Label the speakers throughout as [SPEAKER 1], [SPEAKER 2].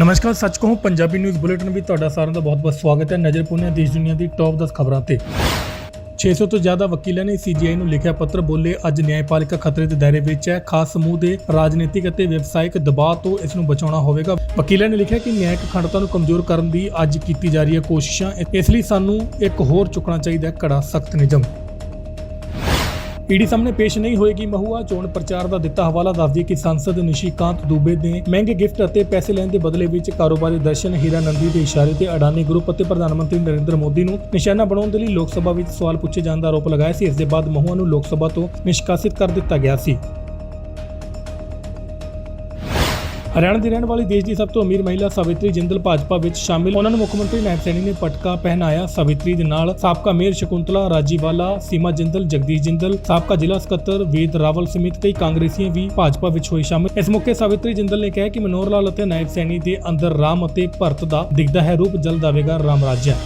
[SPEAKER 1] ਨਮਸਕਾਰ, ਸੱਚ ਕਹੂੰ, ਪੰਜਾਬੀ ਨਿਊਜ਼ ਬੁਲੇਟਿਨ ਵਿੱਚ ਤੁਹਾਡਾ ਸਾਰਿਆਂ ਦਾ ਬਹੁਤ-ਬਹੁਤ ਸਵਾਗਤ ਹੈ ਨਜ਼ਰ ਪਾਉਂਦੇ ਹਾਂ ਦੇਸ਼ ਦੁਨੀਆ ਦੀ ਟੌਪ 10 ਖਬਰਾਂ ਤੇ। 600 ਤੋਂ ਜ਼ਿਆਦਾ ਵਕੀਲਾਂ ਨੇ ਸੀਜੀਆਈ ਨੂੰ ਲਿਖਿਆ ਪੱਤਰ, ਬੋਲੇ ਅੱਜ ਨਿਆਂਪਾਲਿਕਾ ਖਤਰੇ ਦੇ ਦਾਇਰੇ ਵਿੱਚ ਹੈ। ਖਾਸ ਸਮੂਹ ਦੇ ਰਾਜਨੀਤਿਕ ਅਤੇ ਵਿਵਸਾਇਕ ਦਬਾਅ ਤੋਂ ਇਸ ਨੂੰ ਬਚਾਉਣਾ ਹੋਵੇਗਾ। ਵਕੀਲਾਂ ਨੇ ਲਿਖਿਆ ਕਿ ਨਿਆਂਇਕ ਅਖੰਡਤਾ ਨੂੰ ਕਮਜ਼ੋਰ ਕਰਨ ਦੀ ਅੱਜ ਕੀਤੀ ਜਾ ਰਹੀ ਹੈ ਕੋਸ਼ਿਸ਼ਾਂ। ਇਸ ਲਈ ਸਾਨੂੰ ਇੱਕ ਹੋਰ ਚੁੱਕਣਾ ਚਾਹੀਦਾ ਹੈ, ਕੜਾ ਸਖਤ ਨਿਯਮ। ਈਡੀ ਸਾਹਮਣੇ ਪੇਸ਼ ਨਹੀਂ ਹੋਏਗੀ। ਮਹੂਆ ਚੋਣ ਪ੍ਰਚਾਰ ਦਾ ਦਿੱਤਾ ਹਵਾਲਾ ਦੱਸਦੀ ਕਿ ਸੰਸਦ ਨਿਸ਼ੀਕਾਂਤ ਦੂਬੇ ਨੇ ਮਹਿੰਗੇ ਗਿਫਟ ਅਤੇ ਪੈਸੇ ਲੈਣ ਦੇ ਬਦਲੇ ਵਿੱਚ ਕਾਰੋਬਾਰੀ ਦਰਸ਼ਨ ਹੀਰਾਨੰਦੀ ਦੇ ਇਸ਼ਾਰੇ ਤੇ ਅਡਾਨੀ ਗਰੁੱਪ ਅਤੇ ਪ੍ਰਧਾਨ ਮੰਤਰੀ ਨਰਿੰਦਰ ਮੋਦੀ ਨੂੰ ਨਿਸ਼ਾਨਾ ਬਣਾਉਣ ਦੇ ਲਈ ਲੋਕ ਸਭਾ ਵਿੱਚ ਸਵਾਲ ਪੁੱਛੇ ਜਾਣ ਦਾ ਆਰੋਪ ਲਗਾਇਆ ਸੀ। ਇਸ ਦੇ ਬਾਅਦ ਮਹੂਆ ਨੂੰ ਲੋਕ ਸਭਾ ਤੋਂ ਨਿਸ਼ਕਾਸਿਤ ਕਰ ਦਿੱਤਾ ਗਿਆ ਸੀ। ਹਰਿਆਣਾ ਦੀ ਰਹਿਣ ਵਾਲੀ ਦੇਸ਼ ਦੀ ਸਭ ਤੋਂ ਅਮੀਰ ਮਹਿਲਾ ਸਾਵਿਤਰੀ ਜਿੰਦਲ ਭਾਜਪਾ ਵਿੱਚ ਸ਼ਾਮਿਲ। ਉਹਨਾਂ ਨੂੰ ਮੁੱਖ ਮੰਤਰੀ ਨਾਇਬ ਸੈਣੀ ਨੇ ਪਟਕਾ ਪਹਿਨਾਇਆ। ਸਾਵਿਤਰੀ ਦੇ ਨਾਲ ਸਾਬਕਾ ਮੇਅਰ ਸ਼ਕੁੰਤਲਾ, ਰਾਜੀਵਾਲਾ, ਸੀਮਾ ਜਿੰਦਲ, ਜਗਦੀਸ਼ ਜਿੰਦਲ, ਸਾਬਕਾ ਜ਼ਿਲ੍ਹਾ ਸਕੱਤਰ ਵੇਦ ਰਾਵਲ ਸਮੇਤ ਕਈ ਕਾਂਗਰਸੀਆਂ ਵੀ ਭਾਜਪਾ ਵਿੱਚ ਹੋਏ ਸ਼ਾਮਿਲ। ਇਸ ਮੌਕੇ ਸਾਵਿਤਰੀ ਜਿੰਦਲ ਨੇ ਕਿਹਾ ਕਿ ਮਨੋਹਰ ਲਾਲ ਅਤੇ ਨਾਇਬ ਸੈਣੀ ਦੇ ਅੰਦਰ ਰਾਮ ਅਤੇ ਭਰਤ ਦਾ ਦਿਖਦਾ ਹੈ ਰੂਪ। ਜਲਦ ਆਵੇਗਾ ਰਾਮ ਰਾਜਿਆ।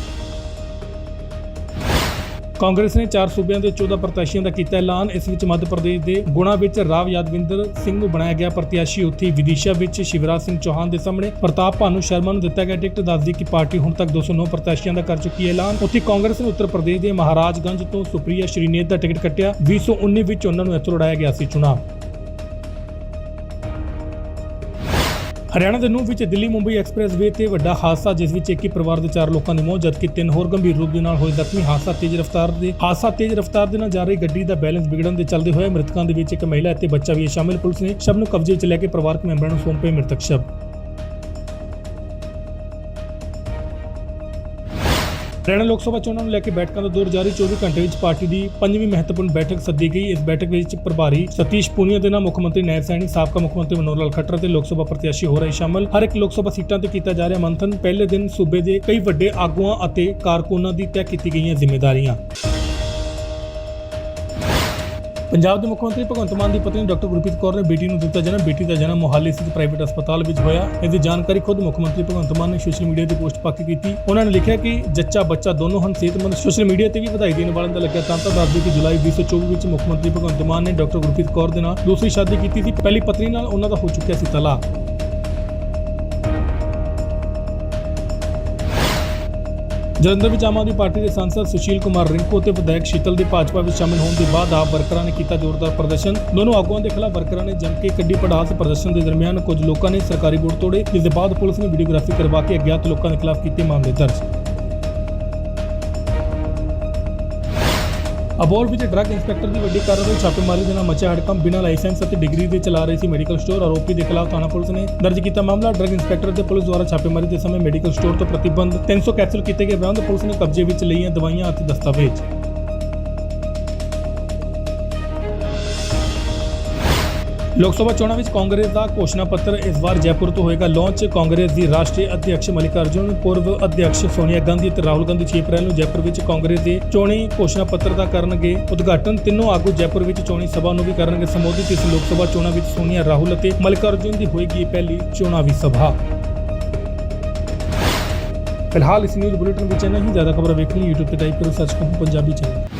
[SPEAKER 1] ਕਾਂਗਰਸ ਨੇ ਚਾਰ ਸੂਬਿਆਂ ਦੇ 14 ਪ੍ਰਤੀਸ਼ਤਾਂ ਦਾ ਕੀਤਾ ਐਲਾਨ। ਇਸ ਵਿੱਚ ਮੱਧ ਪ੍ਰਦੇਸ਼ ਦੇ ਗੁਣਾ ਵਿੱਚ ਰਾਵ ਯਾਦਵਿੰਦਰ ਸਿੰਘ ਨੂੰ ਬਣਾਇਆ ਗਿਆ ਪ੍ਰਤੀਸ਼ੀ ਉੱਥੇ ਵਿਦਿਸ਼ਾ ਵਿੱਚ ਸ਼ਿਵਰਾਜ ਸਿੰਘ ਚੌਹਾਨ ਦੇ ਸਾਹਮਣੇ ਪ੍ਰਤਾਪ ਭਾਨੂ ਸ਼ਰਮਾ ਨੂੰ ਦਿੱਤਾ ਗਿਆ ਟਿਕਟ। ਦੱਸਦੀ ਕਿ ਪਾਰਟੀ ਹੁਣ ਤੱਕ 209 ਪ੍ਰਤੀਸ਼ਤਾਂ ਦਾ ਕਰ ਚੁੱਕੀ ਹੈ ਐਲਾਨ। ਉੱਥੇ ਕਾਂਗਰਸ ਨੇ ਉੱਤਰ ਪ੍ਰਦੇਸ਼ ਦੇ ਮਹਾਰਾਜਗੰਜ ਤੋਂ ਸੁਪ੍ਰਿਆ ਸ਼੍ਰੀਨੇਤ ਦਾ ਟਿਕਟ ਕੱਟਿਆ। 2019 ਵਿੱਚ ਉਹਨਾਂ ਨੂੰ ਇੱਥੋਂ ਲੜਾਇਆ ਗਿਆ ਸੀ ਚੁਣਾਵ ਹਰਿਆਣਾ ਦੇ ਨੂਹ ਵਿੱਚ ਦਿੱਲੀ ਮੁੰਬਈ ਐਕਸਪ੍ਰੈਸ ਵੇ ਤੇ ਵੱਡਾ ਹਾਦਸਾ, ਜਿਸ ਵਿੱਚ ਇੱਕ ਹੀ ਪਰਿਵਾਰ ਦੇ ਚਾਰ ਲੋਕਾਂ ਦੀ ਮੌਤ, ਜਦਕਿ ਤਿੰਨ ਹੋਰ ਗੰਭੀਰ ਰੂਪ ਦੇ ਨਾਲ ਹੋਏ ਜ਼ਖਮੀ। ਹਾਦਸਾ ਤੇਜ਼ ਰਫ਼ਤਾਰ ਦੇ, ਹਾਦਸਾ ਤੇਜ਼ ਰਫ਼ਤਾਰ ਦੇ ਨਾਲ ਜਾ ਰਹੀ ਗੱਡੀ ਦਾ ਬੈਲੈਂਸ ਵਿਗੜਨ ਦੇ ਚੱਲਦੇ ਹੋਏ ਮ੍ਰਿਤਕਾਂ ਦੇ ਵਿੱਚ ਇੱਕ ਮਹਿਲਾ ਅਤੇ ਬੱਚਾ ਵੀ ਸ਼ਾਮਿਲ। ਪੁਲਿਸ ਨੇ ਸ਼ਬ ਨੂੰ ਕਬਜ਼ੇ ਵਿੱਚ ਲੈ ਕੇ ਪਰਿਵਾਰਕ ਮੈਂਬਰਾਂ ਨੂੰ ਸੌਂਪੇ ਮ੍ਰਿਤਕ ਸ਼ਬ। ਹਰਿਆਣਾ ਲੋਕ ਸਭਾ ਚੋਣਾਂ ਨੂੰ ਲੈ ਕੇ ਬੈਠਕਾਂ ਦਾ ਦੌਰ ਜਾਰੀ। 24 ਘੰਟੇ ਵਿੱਚ ਪਾਰਟੀ ਦੀ ਪੰਜਵੀਂ ਮਹੱਤਵਪੂਰਨ ਬੈਠਕ ਸੱਦੀ ਗਈ। ਇਸ ਬੈਠਕ ਵਿੱਚ ਪ੍ਰਭਾਰੀ ਸਤੀਸ਼ ਪੂਨੀਆ ਦੇ ਨਾਲ ਮੁੱਖ ਮੰਤਰੀ ਨਾਇਬ ਸੈਣੀ, ਸਾਬਕਾ ਮੁੱਖ ਮੰਤਰੀ ਮਨੋਹਰ ਲਾਲ ਖੱਟਰ ਤੇ ਲੋਕ ਸਭਾ ਪ੍ਰਤੀਸ਼ੀ ਹੋ ਰਹੇ ਸ਼ਾਮਲ। ਹਰ ਇੱਕ ਲੋਕ ਸਭਾ ਸੀਟਾਂ ਤੇ ਕੀਤਾ ਜਾ ਰਿਹਾ ਮੰਥਨ। ਪਹਿਲੇ ਦਿਨ ਸੂਬੇ ਦੇ ਕਈ ਵੱਡੇ ਆਗੂਆਂ ਅਤੇ ਕਾਰਕੁਨਾਂ ਦੀ ਤੈਅ ਕੀਤੀ ਗਈਆਂ ਜ਼ਿੰਮੇਵਾਰੀਆਂ। ਪੰਜਾਬ ਦੇ ਮੁੱਖ ਮੰਤਰੀ ਭਗਵੰਤ ਮਾਨ ਦੀ ਪਤਨੀ ਡਾਕਟਰ ਗੁਰਪ੍ਰੀਤ ਕੌਰ ਨੇ ਬੇਟੀ ਨੂੰ ਦਿੱਤਾ ਜਨਮ। ਬੇਟੀ ਦਾ ਜਨਮ ਮੋਹਾਲੀ ਸਥਿਤ ਪ੍ਰਾਈਵੇਟ ਹਸਪਤਾਲ ਵਿੱਚ ਹੋਇਆ। ਇਸ ਦੀ ਜਾਣਕਾਰੀ ਖੁਦ ਮੁੱਖ ਮੰਤਰੀ ਭਗਵੰਤ ਮਾਨ ਨੇ ਸੋਸ਼ਲ ਮੀਡੀਆ ਤੇ ਪੋਸਟ ਪਾ ਕੇ ਕੀਤੀ। ਉਹਨਾਂ ਨੇ ਲਿਖਿਆ ਕਿ ਜੱਚਾ ਬੱਚਾ ਦੋਨੋਂ ਹਨ, ਸਿਹਤਮੰਦ। ਸੋਸ਼ਲ ਮੀਡੀਆ ਤੇ ਵੀ ਵਧਾਈ ਦੇਣ ਵਾਲਿਆਂ ਦਾ ਲੱਗਿਆ ਤਾਂ ਤਾਂ ਦੱਸਦੇ ਕਿ ਜੁਲਾਈ 2024 ਵਿੱਚ ਮੁੱਖ ਮੰਤਰੀ ਭਗਵੰਤ ਮਾਨ ਨੇ ਡਾਕਟਰ ਗੁਰਪ੍ਰੀਤ ਕੌਰ ਦੇ ਨਾਲ ਦੂਸਰੀ ਸ਼ਾਦੀ ਕੀਤੀ ਸੀ। ਪਹਿਲੀ ਪਤਨੀ ਨਾਲ ਉਹਨਾਂ ਦਾ ਹੋ ਚੁੱਕਿਆ ਸੀ ਤਲਾਕ। ਜਲੰਧਰ ਵਿੱਚ ਆਮ ਆਦਮੀ ਪਾਰਟੀ ਦੇ ਸੰਸਦ ਸੁਸ਼ੀਲ ਕੁਮਾਰ ਰਿੰਕੂ ਅਤੇ ਵਿਧਾਇਕ ਸ਼ੀਤਲ ਦੇ ਭਾਜਪਾ ਵਿੱਚ ਸ਼ਾਮਿਲ ਹੋਣ ਦੇ ਬਾਅਦ ਆਪ ਵਰਕਰਾਂ ਨੇ ਕੀਤਾ ਜ਼ੋਰਦਾਰ ਪ੍ਰਦਰਸ਼ਨ। ਦੋਨੋਂ ਆਗੂਆਂ ਦੇ ਖਿਲਾਫ ਵਰਕਰਾਂ ਨੇ ਜੰਮ ਕੇ ਕੱਢੀ ਪੜਾਸ ਪ੍ਰਦਰਸ਼ਨ ਦੇ ਦਰਮਿਆਨ ਕੁਝ ਲੋਕਾਂ ਨੇ ਸਰਕਾਰੀ ਬੋਰਡ ਤੋੜੇ, ਜਿਸ ਦੇ ਬਾਅਦ ਪੁਲਿਸ ਨੇ ਵੀਡੀਓਗ੍ਰਾਫੀ ਕਰਵਾ ਕੇ ਅਗਿਆਤ ਲੋਕਾਂ ਦੇ ਖਿਲਾਫ ਕੀਤੇ ਮਾਮਲੇ ਦਰਜ। ਅਬੋਲ ਵਿੱਚ ਡਰੱਗ ਇੰਸਪੈਕਟਰ ਦੀ ਵੱਡੀ ਕਾਰਵਾਈ, ਛਾਪੇਮਾਰੀ ਦੇ ਨਾਲ ਮਚਿਆ ਹੜਕੰਪ, ਬਿਨਾਂ ਲਾਇਸੈਂਸ ਅਤੇ ਡਿਗਰੀ ਦੇ ਚਲਾ ਰਹੇ ਸੀ ਮੈਡੀਕਲ ਸਟੋਰ ਆਰੋਪੀ ਦੇ ਖਿਲਾਫ ਥਾਣਾ ਪੁਲਿਸ ਨੇ ਦਰਜ ਕੀਤਾ ਮਾਮਲਾ। ਡਰੱਗ ਇੰਸਪੈਕਟਰ ਤੇ ਪੁਲਿਸ ਦੁਆਰਾ ਛਾਪੇਮਾਰੀ ਦੇ ਸਮੇਂ ਮੈਡੀਕਲ ਸਟੋਰ ਤੋਂ ਪ੍ਰਤੀਬੰਧ 300 ਕੈਪਸੂਲ ਕੀਤੇ ਗਏ। ਬਰਾਮਦ ਪੁਲਿਸ ਨੇ ਕਬਜ਼ੇ ਵਿੱਚ ਲਈਆਂ ਦਵਾਈਆਂ ਅਤੇ ਦਸਤਾਵੇਜ਼। ਲੋਕ ਸਭਾ ਚੋਣਾਂ ਵਿੱਚ ਕਾਂਗਰਸ ਦਾ ਘੋਸ਼ਣਾ ਪੱਤਰ ਇਸ ਵਾਰ ਜੈਪੁਰ ਤੋਂ ਹੋਏਗਾ ਲਾਂਚ। ਕਾਂਗਰਸ ਦੀ ਰਾਸ਼ਟਰੀ ਅਧਿਕਸ਼ ਮਲਿਕਾਰਜੁਨ, ਪੂਰਵ ਅਧਿਕਸ਼ ਸੋਨੀਆ ਗਾਂਧੀ ਅਤੇ ਰਾਹੁਲ ਗਾਂਧੀ 6 ਅਪ੍ਰੈਲ ਨੂੰ ਜੈਪੁਰ ਵਿੱਚ ਕਾਂਗਰਸ ਦੇ ਚੋਣੀ ਘੋਸ਼ਣਾ ਪੱਤਰ ਦਾ ਕਰਨਗੇ ਉਦਘਾਟਨ। ਤਿੰਨੋਂ ਆਗੂ ਜੈਪੁਰ ਵਿੱਚ ਚੋਣੀ ਸਭਾ ਨੂੰ ਵੀ ਕਰਨਗੇ ਸੰਬੋਧਿਤ। ਇਸ ਲੋਕ ਸਭਾ ਚੋਣਾਂ ਵਿੱਚ ਸੋਨੀਆ ਰਾਹੁਲ ਅਤੇ ਮਲਿਕਾਰਜੁਨ ਦੀ ਹੋਏਗੀ ਪਹਿਲੀ ਚੋਣਾਵੀ ਸਭਾ। ਫਿਲਹਾਲ ਇਸ ਨਿਊਜ਼ ਬੁਲੇਟਿਨ ਵਿੱਚ ਇੰਨਾ ਹੀ। ਜ਼ਿਆਦਾ ਖਬਰਾਂ ਵੇਖਣ ਲਈ YouTube ਤੇ ਟਾਈਪ ਕਰੋ ਸਰਚ ਕਰੋ ਪੰਜਾਬੀ ਚੈਨਲ